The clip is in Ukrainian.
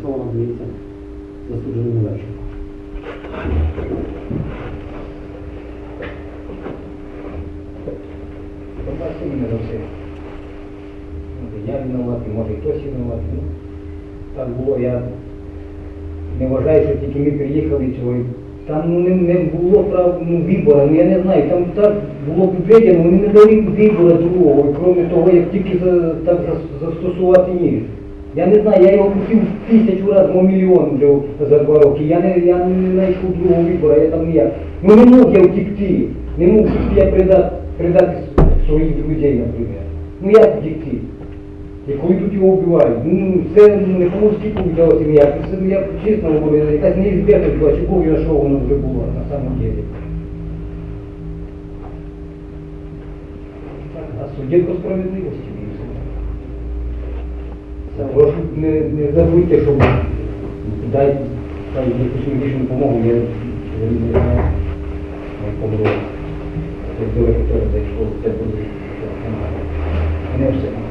слово надається засудженому Левченку. Пробачте мене за все. Може, Я винуватий, може хтось винуватий. Ну, так було, я не вважаю, що тільки ми приїхали цього. Там ну, не, не було прав ну, вибору, ну я не знаю, там так було підведено, вони не дали вибору другого, крім того, як тільки за, так за- застосувати ніж. Я не знаю, я його купив тисячу разів, мов мільйон вже за два роки. Я не, я не знайшов другого вибору, я там ніяк. Ну не мог я втекти, не мог втекти я предати, предати своїх друзей, наприклад. Ну як втекти? І коли тут його вбивають, ну це ну, не по-мужськи повідалося ніяк. Це ну, я чесно говорю, якась неізбежність була, чого я що воно вже було на самом деле. Так, А суддя по справедливості і все. Це Прошу не, не забудьте, щоб дайте якусь медичну допомогу, я, не знаю, помру. Це дуже хотілося, це буде. Не все.